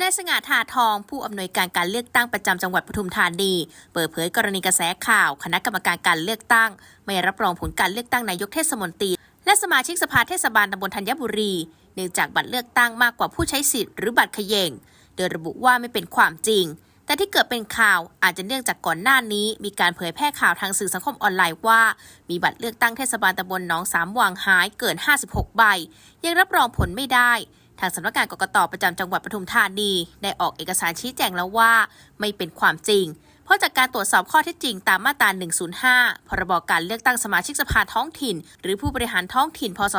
นายสง่าทาทองผู้อำนวยการการเลือกตั้งประจำจังหวัดปทุมธานี เปิดเผยกรณีกระแสข่าว คณะกรรมการการเลือกตั้ง ไม่รับรองผลการเลือกตั้งนายกเทศมนตรี และสมาชิกสภาเทศบาลตำบลธัญบุรี เนื่องจากบัตรเลือกตั้งมากกว่าผู้ใช้สิทธิ์หรือบัตรเขยงโดยระบุว่าไม่เป็นความจริง แต่ที่เกิดเป็นข่าวอาจจะเนื่องจากก่อนหน้านี้ มีการเผยแพร่ข่าวทางสื่อสังคมออนไลน์ว่า มีบัตรเลือกตั้งเทศบาลตำบลหนองสามวางหายเกิน 56 ใบ ยังรับรองผลไม่ได้ ทางสำนักงานกกตประจำจังหวัดปทุมธานีได้ออกเอกสารชี้แจงแล้วว่า ไม่เป็นความจริง เพราะจากการตรวจสอบข้อเท็จจริงตามมาตรา 105 พรบการเลือกตั้งสมาชิกสภาท้องถิ่น หรือผู้บริหารท้องถิ่น พศ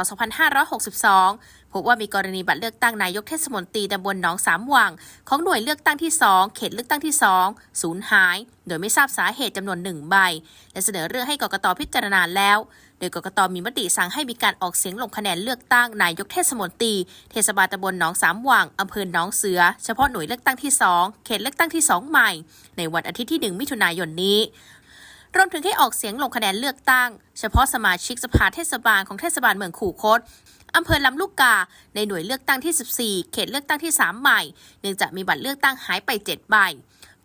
2562 พบว่ามีกรณีบัตรเลือกตั้งนายกเทศมนตรีตำบลหนองสามวัง ของหน่วยเลือกตั้งที่ 2 เขตเลือกตั้งที่ 2 สูญหาย โดยไม่ทราบสาเหตุจำนวนหนึ่งใบ และเสนอเรื่องให้กกตพิจารณาแล้ว โดยกกตมีมติสั่งให้มีการออกเสียงลงคะแนนเลือกตั้งนายกเทศมนตรี เทศบาลตำบลหนองสามว่างอำเภอหนองเสือ เฉพาะหน่วยเลือกตั้งที่ 2 เขตเลือกตั้งที่ 2 ใหม่ ในวันอาทิตย์ที่ 1 มิถุนายนนี้รวมถึงให้ออกเสียงลงคะแนนเลือกตั้ง เฉพาะสมาชิกสภาเทศบาลของเทศบาลเมืองขู่คดอำเภอลำลูกกา ในหน่วยเลือกตั้งที่ 14 เขตเลือกตั้งที่ 3 ใหม่ เนื่องจากมีบัตรเลือกตั้งหายไป 7 ใบ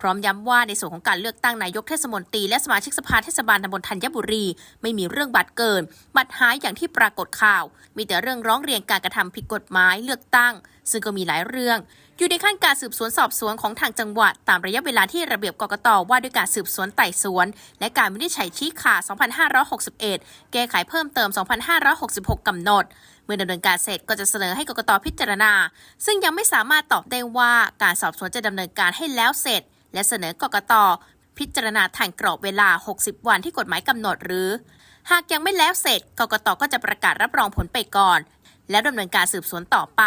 พร้อมย้ำว่าในส่วนของการเลือกตั้งนายกเทศมนตรีและสมาชิกสภาเทศบาลตำบลธัญบุรี ไม่มีเรื่องบัตรเกิน บัตรหายอย่างที่ปรากฏข่าว มีแต่เรื่องร้องเรียนการกระทำผิดกฎหมายเลือกตั้ง ซึ่งก็มีหลายเรื่อง อยู่ในขั้นการสืบสวนสอบสวนของทางจังหวัด ตามระยะเวลาที่ระเบียบกกตว่าด้วยการสืบสวนไต่สวน และการวินิจฉัยชี้ขาด 2561 แก้ไขเพิ่มเติม 2566 กำหนด เมื่อดำเนินการเสร็จก็จะเสนอให้กกตพิจารณา ซึ่งยังไม่สามารถตอบได้ว่าการสอบสวนจะดำเนินการให้แล้วเสร็จ และเสนอกกตพิจารณาทันกรอบเวลา 60 วันที่กฎหมายกำหนดหรือ หากยังไม่แล้วเสร็จกกตก็จะประกาศรับรองผลไปก่อน แล้วดำเนินการสืบสวนต่อไป